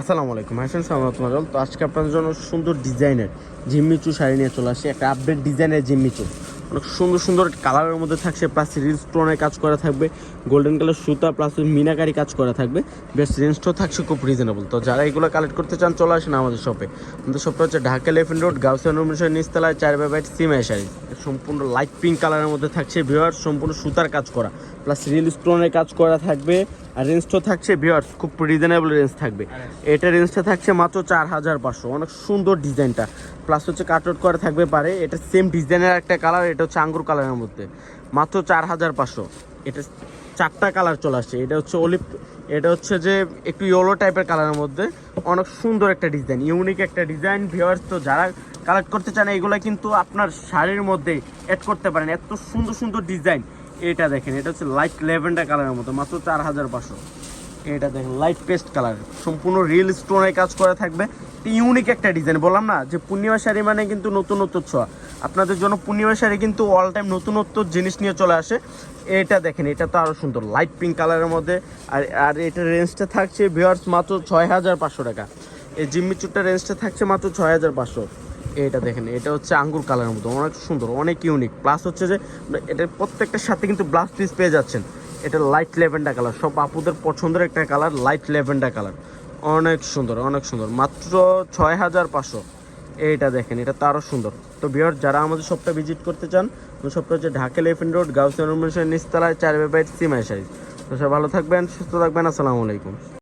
আসসালামু আলাইকুম, হাসান মাজল তো আজকে আপনাদের জন্য সুন্দর ডিজাইনের জিম্মিচু শাড়ি নিয়ে চলে আসি একটা আপডেট ডিজাইনের জিম্মিচু। অনেক সুন্দর সুন্দর কালারের মধ্যে থাকছে প্লাস রিল স্টোনের কাজ করা থাকবে গোল্ডেন কালার সুতা প্লাস মিনাকারি কাজ করা থাকবে। বেশ রেঞ্জটাও থাকছে খুব রিজনেবল তো যারা এগুলো কালেক্ট করতে চান, চলে আসেন আমাদের শপে আমাদের শপটা হচ্ছে ঢাকা লেফেন রোড গাউসিয়ান রমেশের নিচতলায়, চার বাই বাইট সিমাই শাড়ি। সম্পূর্ণ লাইট পিঙ্ক কালারের মধ্যে থাকছে ভিওয়ার সম্পূর্ণ সুতার কাজ করা। প্লাস রিল স্টোনের কাজ করা থাকবে আর রেঞ্জটাও থাকছে ভিওয়ার্স খুব রিজনেবল রেঞ্জ থাকবে। এটা রেঞ্জটা থাকছে মাত্র চার হাজার পাঁচশো। অনেক সুন্দর ডিজাইনটা। প্লাস হচ্ছে কাটআউট করা থাকবে পারে। এটা সেম ডিজাইনের একটা কালার এটা হচ্ছে আঙ্গুর কালারের মধ্যে। মাত্র চার হাজার পাঁচশো। এটা চারটা কালার চলে আসছে। এটা হচ্ছে অলিভ এটা হচ্ছে যে একটু ইয়েলো টাইপের কালারের মধ্যে। অনেক সুন্দর একটা ডিজাইন ইউনিক একটা ডিজাইন ভিওয়ার্স তো যারা কালেক্ট করতে চান এগুলো কিন্তু আপনার শাড়ির মধ্যে অ্যাড করতে পারেন। এত সুন্দর সুন্দর ডিজাইন। এটা দেখেন, এটা হচ্ছে লাইট লেভেন্ডার কালারের মতো, মাত্র চার হাজার পাঁচশো। এটা দেখেন লাইট পেস্ট কালার সম্পূর্ণ রিয়েল স্টোনের কাজ করা থাকবে। ইউনিক একটা ডিজাইন, বললাম না যে পূর্ণিমা শাড়ি মানে কিন্তু নতুনত্ব ছোঁয়া। আপনাদের জন্য পূর্ণিমা শাড়ি কিন্তু অল টাইম নতুনত্ব জিনিস নিয়ে চলে আসে। এটা দেখেন, এটা তো আরও সুন্দর লাইট পিঙ্ক কালারের মধ্যে। আর আর এটার রেঞ্জটা থাকছে ভিওয়ার্স মাত্র ছয় হাজার পাঁচশো টাকা। এই জিম্মি চুটটার রেঞ্জটা থাকছে মাত্র ছয় হাজার পাঁচশো। এটা দেখেন, এটা হচ্ছে আঙ্গুর কালারের মতো, অনেক সুন্দর, অনেক ইউনিক প্লাস হচ্ছে যে এটা প্রত্যেকটার সাথে কিন্তু ব্লাউজ পিস পেয়ে যাচ্ছেন। এটা লাইট লেভেন্ডার কালার সব আপুদের পছন্দের একটা কালার লাইট লেভেন্ডার কালার অনেক সুন্দর অনেক সুন্দর। মাত্র ছয় হাজার পাঁচশো। এইটা দেখেন, এটা তো আরও সুন্দর। তো বিয়ার যারা আমাদের শপটা ভিজিট করতে চান শপটা হচ্ছে ঢাকা লেফেন রোড গাউসিয়ান নিচতলায় চার বেবাইট সিমাই সাইজ তো সব ভালো থাকবেন, সুস্থ থাকবেন, আসসালামু আলাইকুম।